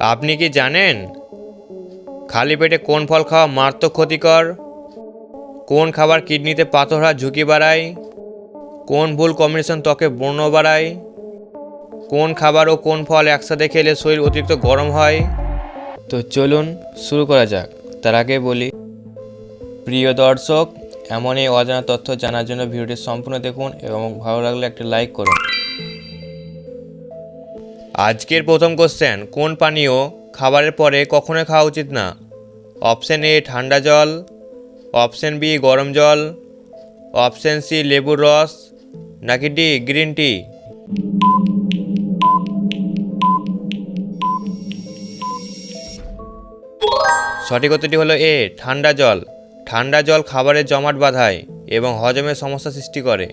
আপনি কি জানেন? খালি পেটে কোন ফল খাওয়া মারাত্মক ক্ষতিকর? কোন খাবার কিডনিতে পাথর হওয়ার ঝুঁকি বাড়ায়? কোন ভুল কম্বিনেশন ত্বকে ব্রণ বাড়ায়? কোন খাবার ও কোন ফল একসাথে খেলে শরীর অতিরিক্ত গরম হয়? তো চলুন শুরু করা যাক। তার আগে বলি, প্রিয় দর্শক এমন এই অজানা তথ্য জানার জন্য ভিডিওটি সম্পূর্ণ দেখুন এবং ভালো লাগলে একটি লাইক করুন। আজকের প্রথম কোশ্চেন কোন পানীয় খাবারের পরে কখনোই খাওয়া উচিত না? অপশন এ ঠান্ডা জল। অপশন বি গরম জল। অপশন সি লেবুর রস। নাকি ডি গ্রিন টি সঠিক উত্তরটি হলো এ ঠান্ডা জল। ঠান্ডা জল খাবারের জমাট বাঁধায় এবং হজমের সমস্যা সৃষ্টি করে।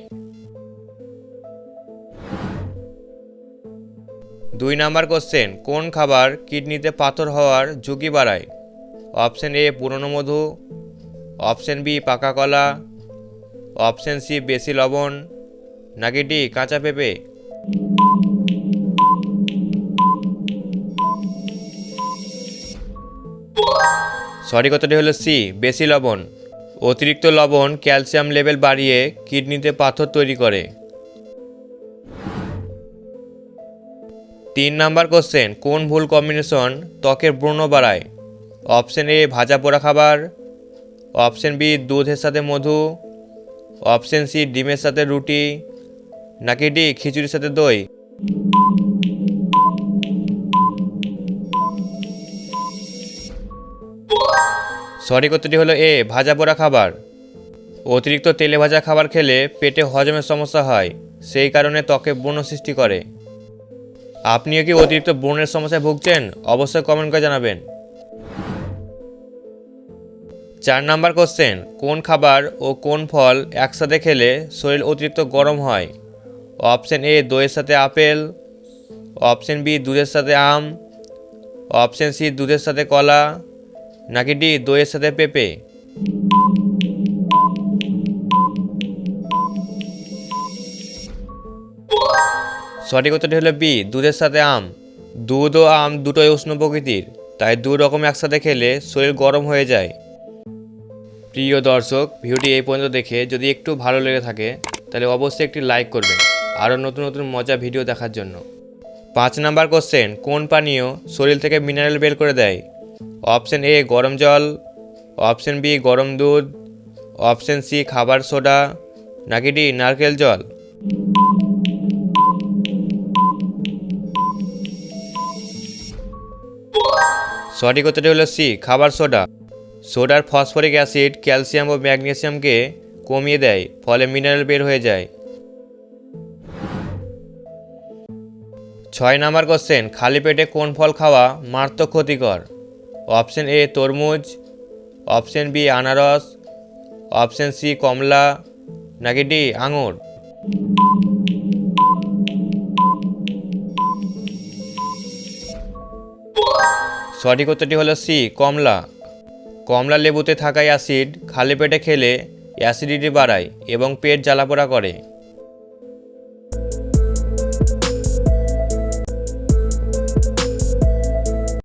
দুই নাম্বার কোশ্চেন কোন খাবার কিডনিতে পাথর হওয়ার ঝুঁকি বাড়ায়? অপশন এ পুরনো মধু। অপশন বি পাকা কলা। অপশন সি বেশি লবণ। নাকি ডি কাঁচা পেঁপে। সঠিক কথাটি হলো সি বেশি লবণ। অতিরিক্ত লবণ, ক্যালসিয়াম লেভেল বাড়িয়ে কিডনিতে পাথর তৈরি করে। তিন নাম্বার কোশ্চেন কোন ভুল কম্বিনেশন ত্বকের ব্রণ বাড়ায়? অপশন এ ভাজা পোড়া খাবার। অপশন বি দুধের সাথে মধু। অপশন সি ডিমের সাথে রুটি। নাকি ডি খিচুড়ির সাথে দই? সঠিক উত্তরটি হলো এ ভাজা পোড়া খাবার। অতিরিক্ত তেলে ভাজা খাবার খেলে পেটে হজমের সমস্যা হয়, সেই কারণে ত্বকে ব্রণ সৃষ্টি করে। আপনিও কি অতিরিক্ত ব্রণের সমস্যায় ভুগছেন? অবশ্যই কমেন্ট করে জানাবেন। চার নাম্বার কোশ্চেন কোন খাবার ও কোন ফল একসাথে খেলে শরীর অতিরিক্ত গরম হয়? অপশন এ দইয়ের সাথে আপেল। অপশন বি দুধের সাথে আম। অপশন সি দুধের সাথে কলা। নাকি ডি দইয়ের সাথে পেঁপে? সঠিক উত্তরটি হলো বি, দুধের সাথে আম। দুধ ও আম দুটোই উষ্ণ প্রকৃতির, তাই দু রকম একসাথে খেলে শরীর গরম হয়ে যায়। প্রিয় দর্শক, ভিডিওটি এই পর্যন্ত দেখে যদি একটু ভালো লেগে থাকে, তাহলে অবশ্যই একটি লাইক করবেন। আরও নতুন নতুন মজা ভিডিও দেখার জন্য। পাঁচ নাম্বার কোশ্চেন, কোন পানীয় শরীর থেকে মিনারেল বের করে দেয়? অপশন এ, গরম জল। অপশন বি, গরম দুধ। অপশন সি, খাবার সোডা। নাকি ডি, নারকেল জল। সঠিক উত্তরটি হলো সি, খাবার সোডা। সোডার ফসফরিক অ্যাসিড ক্যালসিয়াম ও ম্যাগনেসিয়ামকে কমিয়ে দেয়, ফলে মিনারেল বের হয়ে যায়। ছয় নাম্বার কোশ্চেন, খালি পেটে কোন ফল খাওয়া মারাত্মক ক্ষতিকর? অপশন এ, তরমুজ। অপশন বি, আনারস। অপশন সি, কমলা। নাকি ডি, আঙুর? সঠিক উত্তরটি হলো সি, কমলা। কমলা লেবুতে থাকা অ্যাসিড খালি পেটে খেলে অ্যাসিডিটি বাড়ায় এবং পেট জ্বালাপোড়া করে।